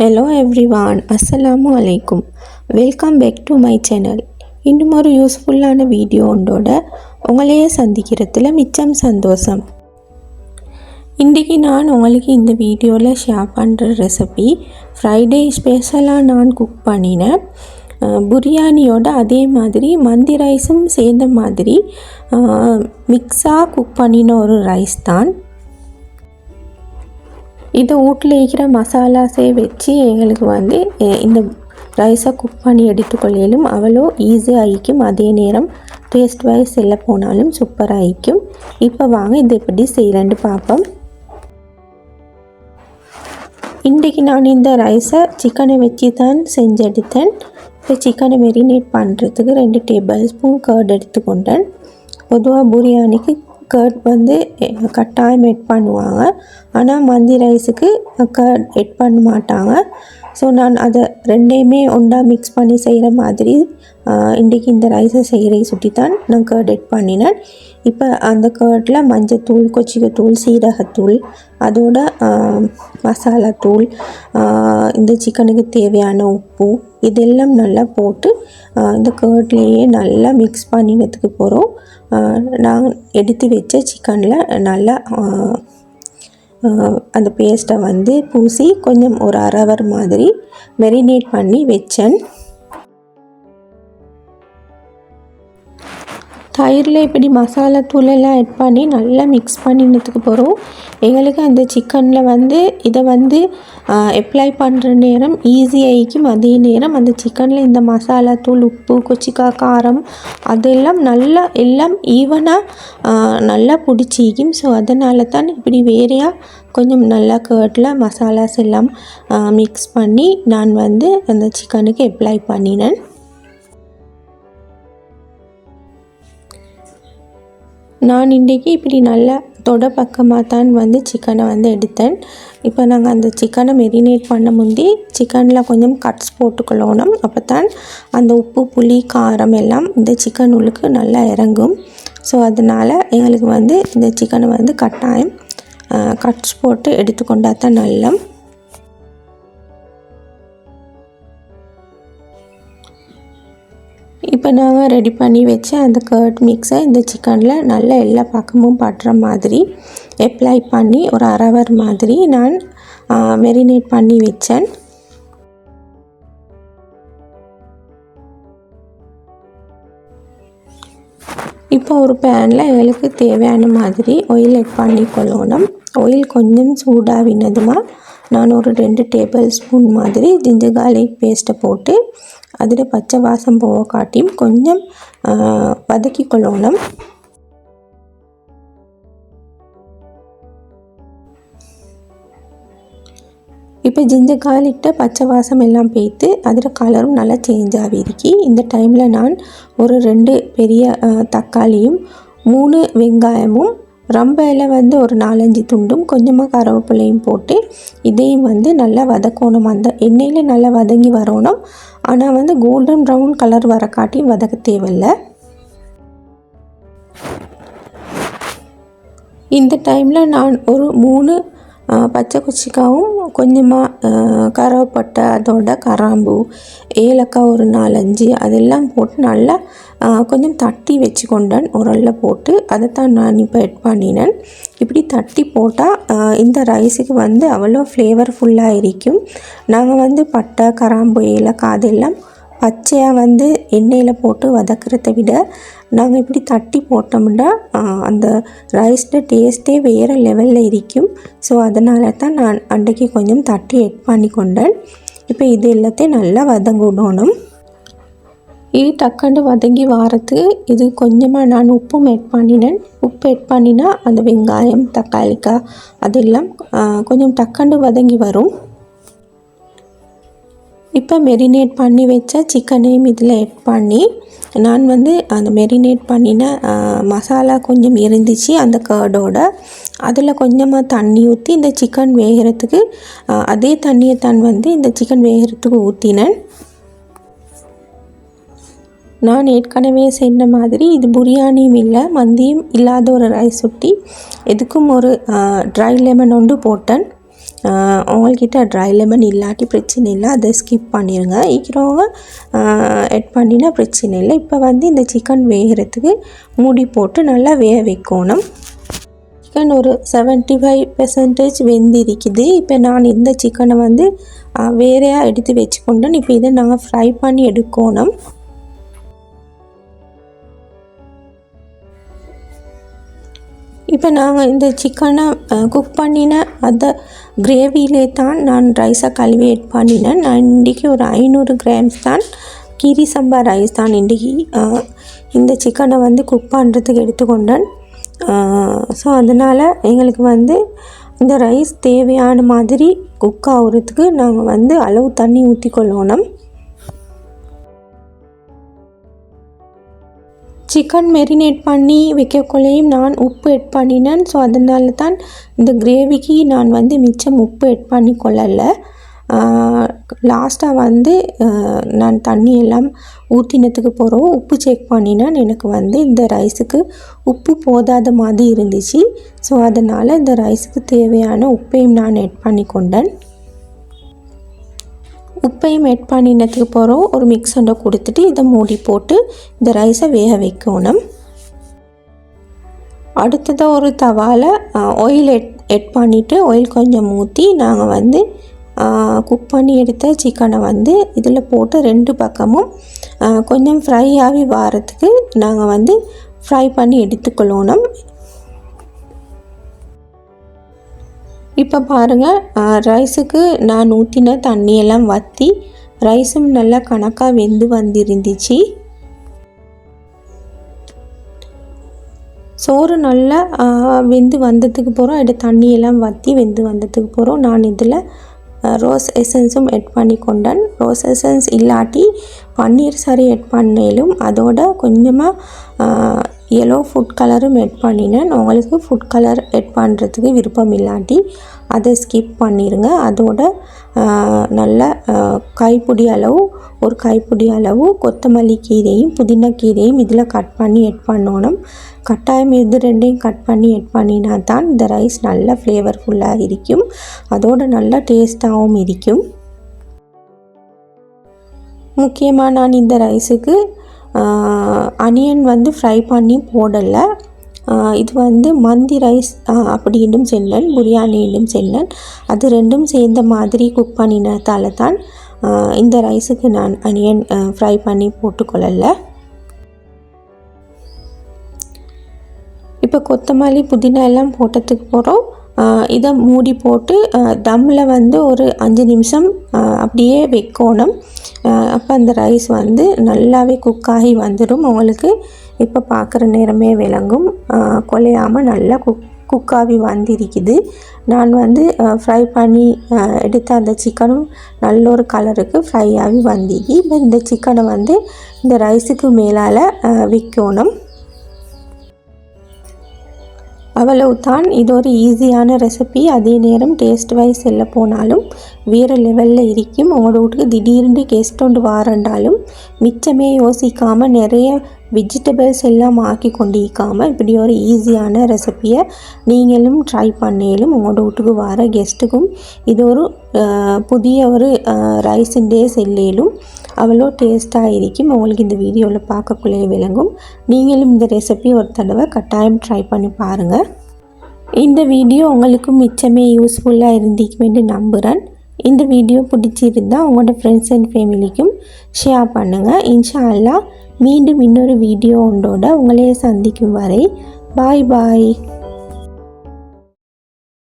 Hello everyone அஸ்ஸலாமு அலைக்கும் welcome back to my channel இன்னும் ஒரு யூஸ்ஃபுல்லான வீடியோ ஒன்றோட உங்களையே சந்திக்கிறதுல மிச்சம் சந்தோஷம். இன்றைக்கி நான் உங்களுக்கு இந்த வீடியோவில் ஷேர் பண்ணுற ரெசிபி ஃப்ரைடே ஸ்பெஷலாக நான் குக் பண்ணினேன் பிரியாணியோட அதே மாதிரி மந்தி ரைஸும் சேர்ந்த மாதிரி மிக்ஸாக குக் பண்ணின ஒரு ரைஸ் தான். இது வீட்டில் இருக்கிற மசாலாஸே வச்சு எங்களுக்கு வந்து இந்த ரைஸை குக் பண்ணி எடுத்துக்கொள்ளையிலும் அவ்வளோ ஈஸியாக ஆகிக்கும். அதே நேரம் டேஸ்ட் வைஸ் இல்லை போனாலும் சூப்பராக ஆகிக்கும். இப்போ வாங்க இது எப்படி செய்யலான்னு பார்ப்போம். இன்றைக்கி நான் இந்த ரைஸை சிக்கனை வச்சு தான் செஞ்செடுத்தேன். இப்போ சிக்கனை மெரினேட் பண்ணுறதுக்கு ரெண்டு டேபிள் ஸ்பூன் கர்ட் எடுத்துக்கொண்டேன். பொதுவாக பிரியாணிக்கு கர்ட் வந்து கட்டாயம் எட் பண்ணுவாங்க. ஆனால் மந்தி ரைஸுக்கு கர்ட் எட் பண்ண மாட்டாங்க. ஸோ நான் அதை ரெண்டையுமே ஒன்றா மிக்ஸ் பண்ணி செய்கிற மாதிரி இன்றைக்கு இன்றைக்கி இந்த ரைஸை செய்கிறேன் சுட்டி தான் நான் கர்ட் எட் பண்ணினேன். இப்போ அந்த கர்டில் மஞ்சத்தூள் கொச்சிக்கத்தூள் சீரகத்தூள் அதோட மசாலாத்தூள் இந்த சிக்கனுக்கு தேவையான உப்பு இதெல்லாம் நல்லா போட்டு இந்த கர்ட்லேயே நல்லா மிக்ஸ் பண்ணினதுக்கு போகிறோம் நான் எடுத்து வச்ச சிக்கனில் நல்லா அந்த பேஸ்ட்டை வந்து பூசி கொஞ்சம் ஒரு அரை hour மாதிரி மெரினேட் பண்ணி வச்சேன். தயிரில் இப்படி மசாலா தூளெல்லாம் ஆட் பண்ணி நல்லா மிக்ஸ் பண்ணினதுக்கு போகிறோம் எங்களுக்கு அந்த சிக்கனில் வந்து இதை வந்து அப்ளை பண்ணுற நேரம் ஈஸியாகிக்கும் அதே நேரம் அந்த சிக்கனில் இந்த மசாலா தூள் உப்பு கொச்சிக்காய் காரம் அதெல்லாம் நல்லா எல்லாம் ஈவனாக நல்லா பிடிச்சிக்கும். ஸோ அதனால தான் இப்படி வேறையாக கொஞ்சம் நல்லா கேர்ட்டில் மசாலாஸ் எல்லாம் மிக்ஸ் பண்ணி நான் வந்து அந்த சிக்கனுக்கு அப்ளை பண்ணினேன். நான் இன்றைக்கி இப்படி நல்லா தொட பக்கமாக தான் வந்து சிக்கனை வந்து எடுத்தேன். இப்போ நாங்கள் அந்த சிக்கனை மெரினேட் பண்ண முந்தி சிக்கனில் கொஞ்சம் கட்ஸ் போட்டுக்கொள்ளணும். அப்போ தான் அந்த உப்பு புளி காரம் எல்லாம் இந்த சிக்கன் உள்ளுக்கு நல்லா இறங்கும். ஸோ அதனால் எங்களுக்கு வந்து இந்த சிக்கனை வந்து கட்டாயம் கட்ஸ் போட்டு எடுத்துக்கொண்டா தான் நல்லம். இப்போ நாங்கள் ரெடி பண்ணி வச்ச அந்த கர்ட் மிக்ஸை இந்த சிக்கனில் நல்லா எல்லா பக்கமும் படுற மாதிரி அப்ளை பண்ணி ஒரு அரை hour மாதிரி நான் மெரினேட் பண்ணி வச்சேன். இப்போ ஒரு பேனில் எங்களுக்கு தேவையான மாதிரி ஆயில் ஆட் பண்ணி கொள்ளணும். ஆயில் கொஞ்சம் சூடாகினதுமா நான் ஒரு ரெண்டு டேபிள் ஸ்பூன் மாதிரி ஜிஞ்சர் கார்லிக் பேஸ்ட்டை போட்டு அதில் பச்சை வாசம் போக காட்டியும் கொஞ்சம் வதக்கி கொள்ளணும். இப்போ ஜிஞ்சர் கார்லிக்கிட்ட பச்சை வாசம் எல்லாம் பேய்த்து அதில் கலரும் நல்லா சேஞ்ச் ஆகிருக்கி இந்த டைமில் நான் ஒரு ரெண்டு பெரிய தக்காளியும் மூணு வெங்காயமும் ரொம்ப இலை வந்து ஒரு நாலஞ்சு துண்டும் கொஞ்சமாக கருவேப்பிலையும் போட்டு இதையும் வந்து நல்லா வதக்கணும். அந்த எண்ணெயில் நல்லா வதங்கி வரணும். ஆனால் வந்து கோல்டன் ப்ரௌன் கலர் வர காட்டி வதக்க தேவையில்லை. இந்த டைமில் நான் ஒரு மூணு பச்சை குச்சிக்காவும் கொஞ்சமாக கருவப்பட்டை அதோட கராம்பு ஏலக்காய் ஒரு நாலஞ்சு அதெல்லாம் போட்டு நல்லா கொஞ்சம் தட்டி வச்சு கொண்டேன் உரலில் போட்டு அதை தான் நான் இப்போ எட் பண்ணினேன் இப்படி தட்டி போட்டால் இந்த ரைஸுக்கு வந்து அவ்வளோ ஃப்ளேவர்ஃபுல்லாக இருக்கும் நாங்கள் வந்து பட்டை கராம்பு ஏலக்காய் அதெல்லாம் பச்சையாக வந்து எண்ணெயில் போட்டு வதக்கிறத விட நாங்கள் இப்படி தட்டி போட்டோம்னா அந்த ரைஸில் டேஸ்ட்டே வேறு லெவலில் இருக்கும். ஸோ அதனால தான் நான் அன்றைக்கு கொஞ்சம் தட்டி எட் பண்ணி கொண்டேன். இப்போ இது எல்லாத்தையும் நல்லா வதங்கிடணும் இது டக்குன்னு வதங்கி வாரத்துக்கு இது கொஞ்சமாக நான் உப்பும் எட் பண்ணினேன். உப்பு எட் பண்ணினா அந்த வெங்காயம் தக்காளிக்காய் அதெல்லாம் கொஞ்சம் டக்குன்னு வதங்கி வரும். இப்போ மெரினேட் பண்ணி வச்ச சிக்கனையும் இதில் எட் பண்ணி நான் வந்து அந்த மெரினேட் பண்ணின மசாலா கொஞ்சம் இருந்துச்சு அந்த கர்டோட அதில் கொஞ்சமாக தண்ணி ஊற்றி இந்த சிக்கன் வேகிறதுக்கு அதே தண்ணியை தான் வந்து இந்த சிக்கன் வேகிறதுக்கு ஊற்றினேன் நான் ஏற்கனவே சொன்ன மாதிரி இது பிரியாணியும் இல்லை மந்தியும் இல்லாத ஒரு ரைஸ் சுட்டி எதுக்கும் ஒரு ட்ரை லெமன் ஒன்று போட்டேன். உங்கள்கிட்ட ட்ரை லெமன் இல்லாட்டி பிரச்சனை இல்லை. அதை ஸ்கிப் பண்ணிடுங்க இருக்கிறவங்க எட் பண்ணினா பிரச்சனை இல்லை. இப்போ வந்து இந்த சிக்கன் வேகிறதுக்கு மூடி போட்டு நல்லா வேக வைக்கணும். சிக்கன் ஒரு செவன்ட்டி ஃபைவ் பெர்சன்டேஜ் வெந்திருக்குது. இப்போ நான் இந்த சிக்கனை வந்து வேறையாக எடுத்து வச்சுக்கொண்டேன். இப்போ இதை நாங்கள் ஃப்ரை பண்ணி எடுக்கணும். இப்போ நாங்கள் இந்த சிக்கனை குக் பண்ணின அந்த கிரேவியிலே தான் நான் ரைஸை கழுவி எட் பண்ணினேன். நான் இன்றைக்கி ஒரு ஐநூறு கிராம்ஸ் தான் கீரி சம்பா ரைஸ் தான் இன்றைக்கி இந்த சிக்கனை வந்து குக் பண்ணுறதுக்கு எடுத்துக்கொண்டேன். ஸோ அதனால் எங்களுக்கு வந்து இந்த ரைஸ் தேவையான மாதிரி குக் ஆகுறதுக்கு நாங்கள் வந்து அளவு தண்ணி ஊற்றிக்கொள்ளணும் சிக்கன் மெரினேட் பண்ணி வைக்கக்குள்ளேயும் நான் உப்பு எட் பண்ணினேன். ஸோ அதனால தான் இந்த கிரேவிக்கு நான் வந்து மிச்சம் உப்பு எட் பண்ணி கொள்ளலை லாஸ்ட்டாக வந்து நான் தண்ணி எல்லாம் ஊற்றினத்துக்கு போகிறோம் உப்பு செக் பண்ணினேன். எனக்கு வந்து இந்த ரைஸுக்கு உப்பு போதாத மாதிரி இருந்துச்சு. ஸோ அதனால் இந்த ரைஸுக்கு தேவையான உப்பையும் நான் எட் பண்ணி கொண்டேன் உப்பையும் எட் பண்ணினதுக்கு போகிறோம் ஒரு மிக்சண்டை கொடுத்துட்டு இதை மூடி போட்டு இந்த ரைஸை வேக வைக்கணும். அடுத்ததாக ஒரு தவாவில் ஆயில் எட் எட் பண்ணிவிட்டு ஆயில் கொஞ்சம் ஊற்றி நாங்கள் வந்து குக் பண்ணி எடுத்த சிக்கனை வந்து இதில் போட்டு ரெண்டு பக்கமும் கொஞ்சம் ஃப்ரை ஆகி வாரத்துக்கு நாங்கள் வந்து ஃப்ரை பண்ணி எடுத்துக்கொள்ளணும். இப்போ பாருங்கள் ரைஸுக்கு நான் ஊற்றின தண்ணியெல்லாம் வற்றி ரைஸும் நல்லா கணக்காக வெந்து வந்திருந்துச்சு. சோறு நல்லா வெந்து வந்ததுக்கு போகிறோம் எடுத்து தண்ணியெல்லாம் வற்றி வெந்து வந்ததுக்கு போகிறோம் நான் இதில் ரோஸ் எசன்ஸும் எட் பண்ணி கொண்டேன். ரோஸ் எசன்ஸ் இல்லாட்டி பன்னீர் சரி எட் பண்ணேலும் அதோட கொஞ்சமாக எல்லோ ஃபுட் கலரும் எட் பண்ணினேன் உங்களுக்கு ஃபுட் கலர் எட் பண்ணுறதுக்கு விருப்பம் இல்லாட்டி அதை ஸ்கிப் பண்ணிடுங்க அதோட நல்ல கைப்பிடி அளவு ஒரு கைப்பிடி அளவு கொத்தமல்லி கீரையும் புதினா கீரையும் இதில் கட் பண்ணி எட் பண்ணணும். கட்டாயம் இது ரெண்டையும் கட் பண்ணி எட் பண்ணினா தான் இந்த ரைஸ் நல்ல ஃப்ளேவர்ஃபுல்லாக இருக்கும். அதோட நல்ல டேஸ்ட்டாகவும் இருக்கும். முக்கியமாக நான் இந்த ரைஸுக்கு அனியன் வந்து ஃப்ரை பண்ணி போடலை. இது வந்து மந்தி ரைஸ் அப்படின்னும் செல்லன் பிரியாணின்னும் செல்லன் அது ரெண்டும் சேர்ந்த மாதிரி குக் பண்ணினதால தான் இந்த ரைஸுக்கு நான் அனியன் ஃப்ரை பண்ணி போட்டுக்கொள்ளலை. இப்போ கொத்தமல்லி புதினா எல்லாம் போட்டதுக்கு போகிறோம் இதை மூடி போட்டு தம்மில் வந்து ஒரு அஞ்சு நிமிஷம் அப்படியே வைக்கணும். அப்போ அந்த ரைஸ் வந்து நல்லாவே குக் ஆகி வந்துடும் உங்களுக்கு இப்போ பார்க்குற நேரமே விளங்கும். கொலையாமல் நல்லா குக் குக்காகி வந்திருக்குது. நான் வந்து ஃப்ரை பண்ணி எடுத்த அந்த சிக்கனும் நல்ல ஒரு கலருக்கு ஃப்ரை ஆகி வந்திருக்கு. இப்போ இந்த சிக்கனை வந்து இந்த ரைஸுக்கு மேலால் விற்கணும் அவ்வளவுதான். இது ஒரு ஈஸியான ரெசிபி அதே நேரம் டேஸ்ட் வைஸ் செல்ல போனாலும் வேறு லெவலில் இருக்கும். உங்களோட வீட்டுக்கு திடீர்னு கெஸ்ட் ஒன்று வாரண்டாலும் மிச்சமே யோசிக்காமல் நிறைய வெஜிடபிள்ஸ் எல்லாம் ஆக்கி கொண்டிருக்காமல் இப்படி ஒரு ஈஸியான ரெசிப்பியை நீங்களும் ட்ரை பண்ணேலும் உங்களோட வீட்டுக்கு வர கெஸ்ட்டுக்கும் இது ஒரு புதிய ஒரு ரைஸுண்டே செல்லேலும் அவ்வளோ டேஸ்ட்டாக இருக்கும். உங்களுக்கு இந்த வீடியோவில் பார்க்கக்குள்ளே விளங்கும். நீங்களும் இந்த ரெசிபி ஒரு தடவை கட்டாயம் ட்ரை பண்ணி பாருங்கள் இந்த வீடியோ உங்களுக்கு மிச்சமே யூஸ்ஃபுல்லாக இருந்திக்குமென்று நம்புகிறேன் இந்த வீடியோ பிடிச்சிருந்தால் உங்களோட ஃப்ரெண்ட்ஸ் அண்ட் ஃபேமிலிக்கும் ஷேர் பண்ணுங்கள் இன்ஷா அல்லா மீண்டும் இன்னொரு வீடியோ ஒன்றோட உங்களையே சந்திக்கும் வரை. பாய் பாய்